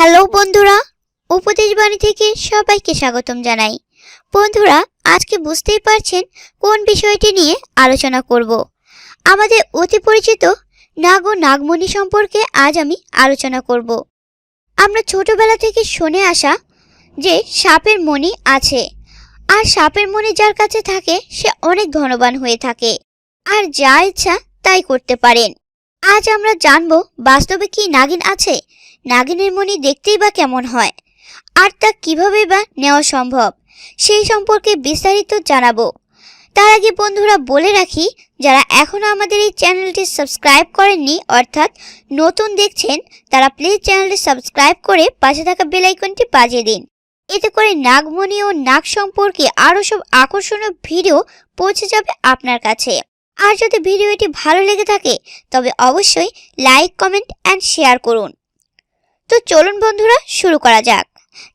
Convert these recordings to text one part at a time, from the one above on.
Hello বন্ধুরা, উপদেশ বাণী থেকে সবাইকে স্বাগতম জানাই। বন্ধুরা, আজকে বুঝতেই পারছেন কোন বিষয়টি নিয়ে আলোচনা করব। আমাদের অতি পরিচিত নাগ ও নাগমণি সম্পর্কে আজ আমি আলোচনা করব। আমরা ছোটবেলা থেকে শুনে আসা যে সাপের মণি আছে, আর সাপের মণি যার কাছে থাকে সে অনেক ধনবান হয়ে থাকে, আর যা ইচ্ছা তাই করতে পারেন। আজ আমরা জানব বাস্তবে কি নাগিন আছে। নাগিনের মণি দেখতেই বা কেমন হয়। আর তা কীভাবে বা নেওয়া সম্ভব, সেই সম্পর্কে বিস্তারিত জানাব। তার আগে বন্ধুরা বলে রাখি, যারা এখনও আমাদের এই চ্যানেলটি সাবস্ক্রাইব করেননি, অর্থাৎ নতুন দেখছেন, তারা প্লিজ চ্যানেলটি সাবস্ক্রাইব করে পাশে থাকা বেল আইকনটি বাজিয়ে দিন। এতে করে নাগমণি ও নাগ সম্পর্কে আরও সব আকর্ষণীয় ভিডিও পৌঁছে যাবে আপনার কাছে। আর যদি ভিডিওটি ভালো লেগে থাকে, তবে অবশ্যই লাইক কমেন্ট অ্যান্ড শেয়ার করুন। তো চলুন বন্ধুরা, শুরু করা যাক।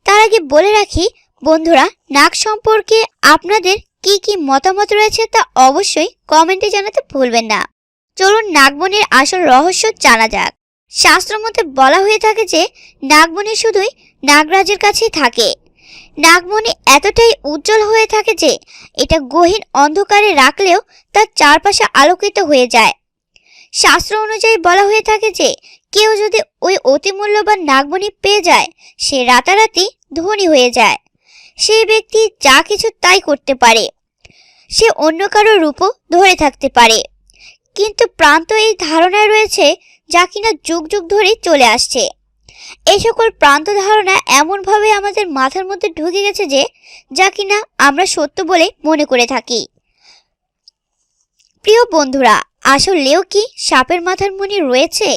তার আগে বলে রাখি, বন্ধুরা নাক সম্পর্কে আপনাদের কি কি মতামত রয়েছে তা অবশ্যই কমেন্টে জানাতে ভুলবেন না। চলুন নাগমণির আসল রহস্য জানা যাক। শাস্ত্র মতে বলা হয়ে থাকে যে নাগমণি শুধুই নাগরাজের কাছেই থাকে। নাগমণি এতটাই উজ্জ্বল হয়ে থাকে যে এটা গহীন অন্ধকারে রাখলেও তার চারপাশে আলোকিত হয়ে যায়। শাস্ত্র অনুযায়ী বলা হয়ে থাকে যে কেউ যদি ওই অতি মূল্যবান নাগমণি পেয়ে যায়, সে রাতারাতি ধনী হয়ে যায়। সেই ব্যক্তি যা কিছু তাই করতে পারে। সে অন্য কারও রূপও ধরে থাকতে পারে। কিন্তু প্রান্ত এই ধারণায় রয়েছে যা কিনা যুগ যুগ ধরেই চলে আসছে। এই সকল প্রান্ত ধারণা এমনভাবে আমাদের মাথার মধ্যে ঢুকে গেছে যে, যা কিনা আমরা সত্য বলে মনে করে থাকি। প্রিয় বন্ধুরা আসলেও কি সাপের মাথার মণি রয়েছে?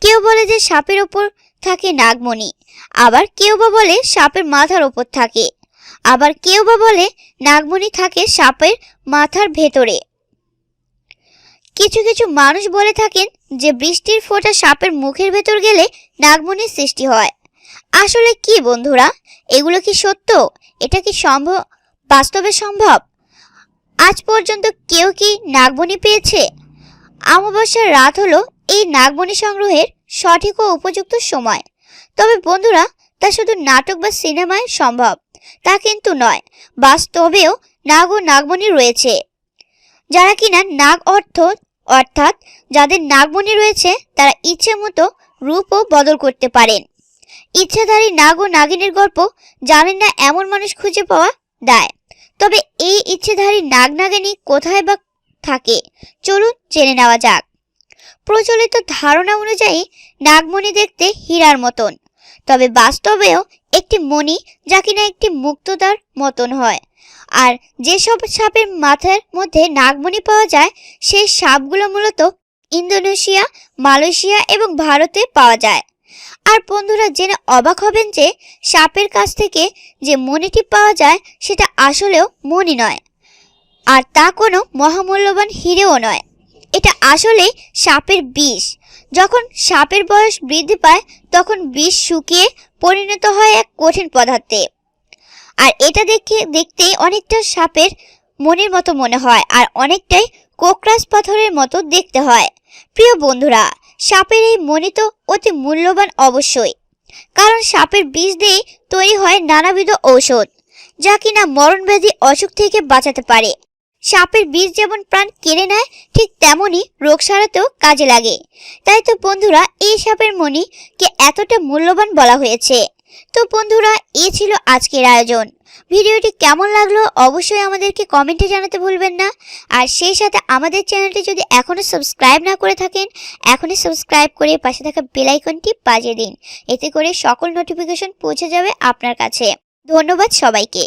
কেউ বলে যে সাপের ওপর থাকে নাগমণি, আবার কেউ বা বলে সাপের মাথার ওপর থাকে, আবার কেউ বা বলে নাগমণি থাকে সাপের মাথার ভেতরে। কিছু কিছু মানুষ বলে থাকেন যে বৃষ্টির ফোঁটা সাপের মুখের ভেতর গেলে নাগমণির সৃষ্টি হয়। আসলে কি বন্ধুরা? এগুলো কি সত্য? এটা কি সম্ভব? বাস্তবে সম্ভব? আজ পর্যন্ত কেউ কি নাগমণি পেয়েছে? অমাবস্যার রাত হলো এই নাগমণি সংগ্রহের সঠিক ও উপযুক্ত সময়। তবে বন্ধুরা, তা শুধু নাটক বা সিনেমায় সম্ভব, তা কিন্তু নয়। বাস্তবেও নাগ ও নাগমণি রয়েছে। যারা কিনা নাগ অর্থ, অর্থাৎ যাদের নাগমণি রয়েছে, তারা ইচ্ছে মতো রূপও বদল করতে পারেন। ইচ্ছাধারী নাগ ও নাগিনের গল্প জানেন না এমন মানুষ খুঁজে পাওয়া দায়। তবে এই ইচ্ছেধারী নাগ নাগিনী কোথায় বা থাকে, চলুন জেনে নেওয়া যাক। প্রচলিত ধারণা অনুযায়ী নাগমণি দেখতে হীরার মতন, তবে বাস্তবেও একটি মণি যা কিনা একটি মুক্তদার মতন হয়। আর যেসব সাপের মাথার মধ্যে নাগমণি পাওয়া যায়, সেই সাপগুলো মূলত ইন্দোনেশিয়া, মালয়েশিয়া এবং ভারতে পাওয়া যায়। আর বন্ধুরা, জেনে অবাক হবেন যে সাপের কাছ থেকে যে মণিটি পাওয়া যায়, সেটা আসলেও মণি নয়। আর তা কোনো মহামূল্যবান হিরেও নয়। এটা আসলে সাপের বিষ। যখন সাপের বয়স বৃদ্ধি পায়, তখন বিষ শুকিয়ে পরিণত হয় এক কঠিন পদার্থে। আর এটা দেখে দেখতে অনেকটা সাপের মনের মতো মনে হয় আর অনেকটাই কোকরাস পাথরের মতো দেখতে হয়। প্রিয় বন্ধুরা, সাপের এই মণি তো অতি মূল্যবান অবশ্যই, কারণ সাপের বিষ দিয়েই তৈরি হয় নানাবিধ ঔষধ, যা কিনা মরণব্যাধি অসুখ থেকে বাঁচাতে পারে। সাপের বিষ যেমন প্রাণ কেড়ে নেয়, ঠিক তেমনই রোগ সারাতেও কাজে লাগে। তাই তো বন্ধুরা, এই সাপের মণিকে এতটা মূল্যবান বলা হয়েছে। তো বন্ধুরা, এ ছিল আজকের আয়োজন। ভিডিওটি কেমন লাগল অবশ্যই আমাদেরকে কমেন্টে জানাতে ভুলবেন না। আর সেই সাথে আমাদের চ্যানেলটি যদি এখনও সাবস্ক্রাইব না করে থাকেন, এখনই সাবস্ক্রাইব করে পাশে থাকা বেলাইকনটি বাজিয়ে দিন। এতে করে সকল নোটিফিকেশন পৌঁছে যাবে আপনার কাছে। ধন্যবাদ সবাইকে।